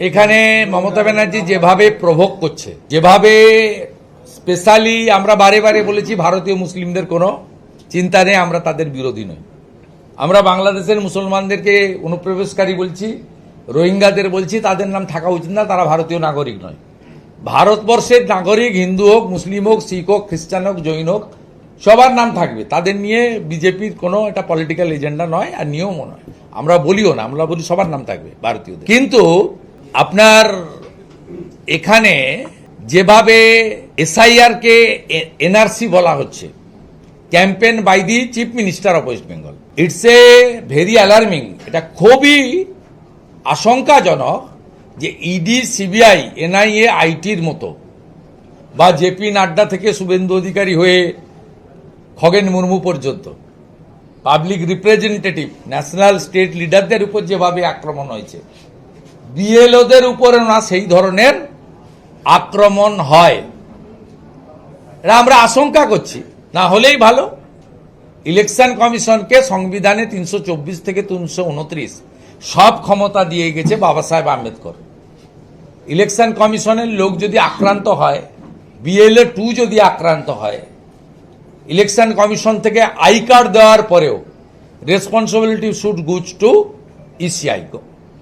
এখানে মমতা ব্যানার্জি যেভাবে প্রভোগ করছে, যেভাবে স্পেশালি আমরা বারে বারে বলেছি ভারতীয় মুসলিমদের কোনো চিন্তা নেই, আমরা তাদের বিরোধী নই। আমরা বাংলাদেশের মুসলমানদেরকে অনুপ্রবেশকারী বলছি, রোহিঙ্গাদের বলছি, তাদের নাম থাকা উচিত না, তারা ভারতীয় নাগরিক নয়। ভারতবর্ষের নাগরিক হিন্দু হোক, মুসলিম হোক, শিখ হোক, খ্রিস্টান হোক, জৈন হোক, সবার নাম থাকবে। তাদের নিয়ে বিজেপির কোনো এটা পলিটিক্যাল এজেন্ডা নয় আর নিয়মও নয়। আমরা বলিও না, আমরা বলি সবার নাম থাকবে ভারতীয়দের। কিন্তু আপনার এখানে যেভাবে এসআইআর কে এনআরসি বলা হচ্ছে, campaign by the chief minister of West Bengal. It's a very alarming এটা খুবই আশঙ্কাজনক যে ইডি সিবিআই এনআইএ আইটির মতো, বা জেপি নাড্ডা থেকে শুভেন্দু অধিকারী হয়ে খগেন মুর্মু পর্যন্ত পাবলিক রিপ্রেজেন্টেটিভ ন্যাশনাল স্টেট লিডারদের উপর যেভাবে আক্রমণ হয়েছে বিএলওদের উপরে না সেই ধরনের আক্রমণ হয়। এটা আমরা আশঙ্কা করছি। না হলেই ভালো। ইলেকশন কমিশনকে সংবিধানে তিনশো চব্বিশ থেকে তিনশো উনত্রিশ সব ক্ষমতা দিয়ে গেছে বাবা সাহেব আম্বেদকর। ইলেকশন কমিশনের লোক যদি আক্রান্ত হয় বিএলএ টু যদি আক্রান্ত হয়, ইলেকশন কমিশন থেকে আই কার্ড দেওয়ার পরেও responsibility should goes to ECI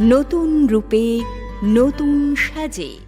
নতুন রূপে নতুন সাজে।